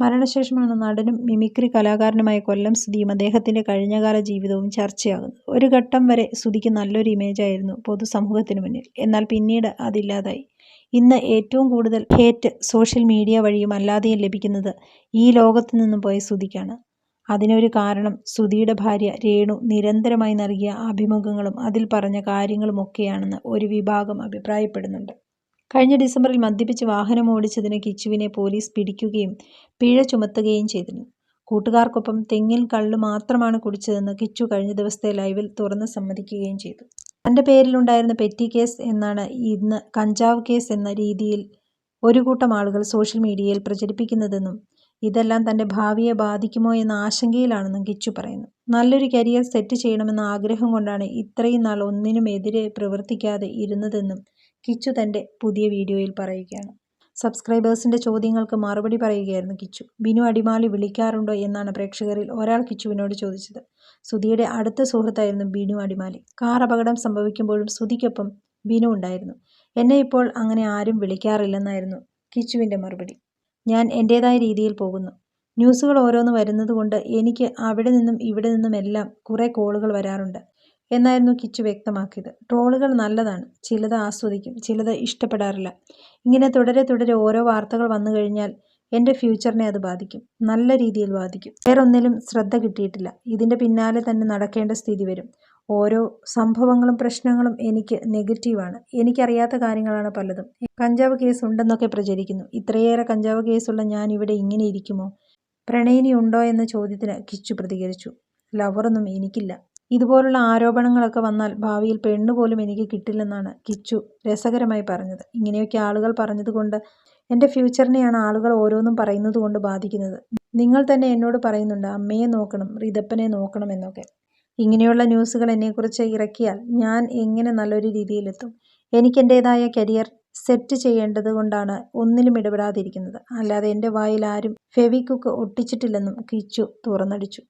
മരണശേഷമാണ് നടനും മിമിക്രി കലാകാരനുമായ കൊല്ലം സുധിയും അദ്ദേഹത്തിന്റെ കഴിഞ്ഞകാല ജീവിതവും ചർച്ചയാകുന്നത്. ഒരു ഘട്ടം വരെ സുധിക്ക് നല്ലൊരു ഇമേജായിരുന്നു പൊതുസമൂഹത്തിന് മുന്നിൽ. എന്നാൽ പിന്നീട് അതില്ലാതായി. ഇന്ന് ഏറ്റവും കൂടുതൽ ഹേറ്റ് സോഷ്യൽ മീഡിയ വഴിയും അല്ലാതെയും ലഭിക്കുന്നത് ഈ ലോകത്തു നിന്നും പോയ സുധിക്കാണ്. അതിനൊരു കാരണം സുധിയുടെ ഭാര്യ രേണു നിരന്തരമായി നൽകിയ അഭിമുഖങ്ങളും അതിൽ പറഞ്ഞ കാര്യങ്ങളുമൊക്കെയാണെന്ന് ഒരു വിഭാഗം അഭിപ്രായപ്പെടുന്നുണ്ട്. കഴിഞ്ഞ ഡിസംബറിൽ മദ്യപിച്ച് വാഹനമോടിച്ചതിന് കിച്ചുവിനെ പോലീസ് പിടിക്കുകയും പിഴ ചുമത്തുകയും ചെയ്തിരുന്നു. കൂട്ടുകാർക്കൊപ്പം തെങ്ങിൽ കള്ളു മാത്രമാണ് കുടിച്ചതെന്ന് കിച്ചു കഴിഞ്ഞ ദിവസത്തെ ലൈവിൽ തുറന്ന് സമ്മതിക്കുകയും ചെയ്തു. തന്റെ പേരിലുണ്ടായിരുന്ന പെറ്റി കേസ് എന്നാണ് ഇന്ന് കഞ്ചാവ് കേസ് എന്ന രീതിയിൽ ഒരു കൂട്ടം ആളുകൾ സോഷ്യൽ മീഡിയയിൽ പ്രചരിപ്പിക്കുന്നതെന്നും ഇതെല്ലാം തന്റെ ഭാവിയെ ബാധിക്കുമോ എന്ന ആശങ്കയിലാണെന്നും കിച്ചു പറയുന്നു. നല്ലൊരു കരിയർ സെറ്റ് ചെയ്യണമെന്ന ആഗ്രഹം കൊണ്ടാണ് ഇത്രയും നാൾ ഒന്നിനും എതിരെ പ്രവർത്തിക്കാതെ ഇരുന്നതെന്നും കിച്ചു തന്റെ പുതിയ വീഡിയോയിൽ പറയുകയാണ്. സബ്സ്ക്രൈബേഴ്സിന്റെ ചോദ്യങ്ങൾക്ക് മറുപടി പറയുകയായിരുന്നു കിച്ചു. ബിനു അടിമാലി വിളിക്കാറുണ്ടോ എന്നാണ് പ്രേക്ഷകരിൽ ഒരാൾ കിച്ചുവിനോട് ചോദിച്ചത്. സുധിയുടെ അടുത്ത സുഹൃത്തായിരുന്നു ബിനു അടിമാലി. കാർ അപകടം സംഭവിക്കുമ്പോഴും സുധിക്കൊപ്പം ബിനു ഉണ്ടായിരുന്നു. എന്നെ ഇപ്പോൾ അങ്ങനെ ആരും വിളിക്കാറില്ലെന്നായിരുന്നു കിച്ചുവിന്റെ മറുപടി. ഞാൻ എന്റേതായ രീതിയിൽ പോകുന്നു. ന്യൂസുകൾ ഓരോന്ന് വരുന്നതുകൊണ്ട് എനിക്ക് അവിടെ നിന്നും ഇവിടെ നിന്നും എല്ലാം കുറേ കോളുകൾ വരാറുണ്ട് എന്നായിരുന്നു കിച്ചു വ്യക്തമാക്കിയത്. ട്രോളുകൾ നല്ലതാണ്. ചിലത് ആസ്വദിക്കും, ചിലത് ഇഷ്ടപ്പെടാറില്ല. ഇങ്ങനെ തുടരെ തുടരെ ഓരോ വാർത്തകൾ വന്നു കഴിഞ്ഞാൽ എന്റെ ഫ്യൂച്ചറിനെ അത് ബാധിക്കും. നല്ല രീതിയിൽ ബാധിക്കും. വേറൊന്നിലും ശ്രദ്ധ കിട്ടിയിട്ടില്ല. ഇതിന്റെ പിന്നാലെ തന്നെ നടക്കേണ്ട സ്ഥിതി വരും. ഓരോ സംഭവങ്ങളും പ്രശ്നങ്ങളും എനിക്ക് നെഗറ്റീവാണ്. എനിക്കറിയാത്ത കാര്യങ്ങളാണ് പലതും. കഞ്ചാവ് കേസ് ഉണ്ടെന്നൊക്കെ പ്രചരിക്കുന്നു. ഇത്രയേറെ കഞ്ചാവ് കേസുള്ള ഞാൻ ഇവിടെ ഇങ്ങനെ ഇരിക്കുമോ? പ്രണയിനി ഉണ്ടോ എന്ന ചോദ്യത്തിന് കിച്ചു പ്രതികരിച്ചു. ലവറൊന്നും എനിക്കില്ല. ഇതുപോലുള്ള ആരോപണങ്ങളൊക്കെ വന്നാൽ ഭാവിയിൽ പെണ്ണ് പോലും എനിക്ക് കിട്ടില്ലെന്നാണ് കിച്ചു രസകരമായി പറഞ്ഞത്. ഇങ്ങനെയൊക്കെ ആളുകൾ പറഞ്ഞതുകൊണ്ട് എന്റെ ഫ്യൂച്ചറിനെയാണ് ആളുകൾ ഓരോന്നും പറയുന്നത് കൊണ്ട് ബാധിക്കുന്നത്. നിങ്ങൾ തന്നെ എന്നോട് പറയുന്നുണ്ട് അമ്മയെ നോക്കണം റിതപ്പനെ നോക്കണം എന്നൊക്കെ. ഇങ്ങനെയുള്ള ന്യൂസുകൾ എന്നെക്കുറിച്ച് ഇറക്കിയാൽ ഞാൻ എങ്ങനെ നല്ലൊരു രീതിയിലെത്തും? എനിക്കെന്റേതായ കരിയർ സെറ്റ് ചെയ്യേണ്ടത് കൊണ്ടാണ് ഒന്നിലും ഇടപെടാതിരിക്കുന്നത്. അല്ലാതെ എന്റെ വായിൽ ആരും ഫെവിക്കുക്ക് ഒട്ടിച്ചിട്ടില്ലെന്നും കിച്ചു തുറന്നടിച്ചു.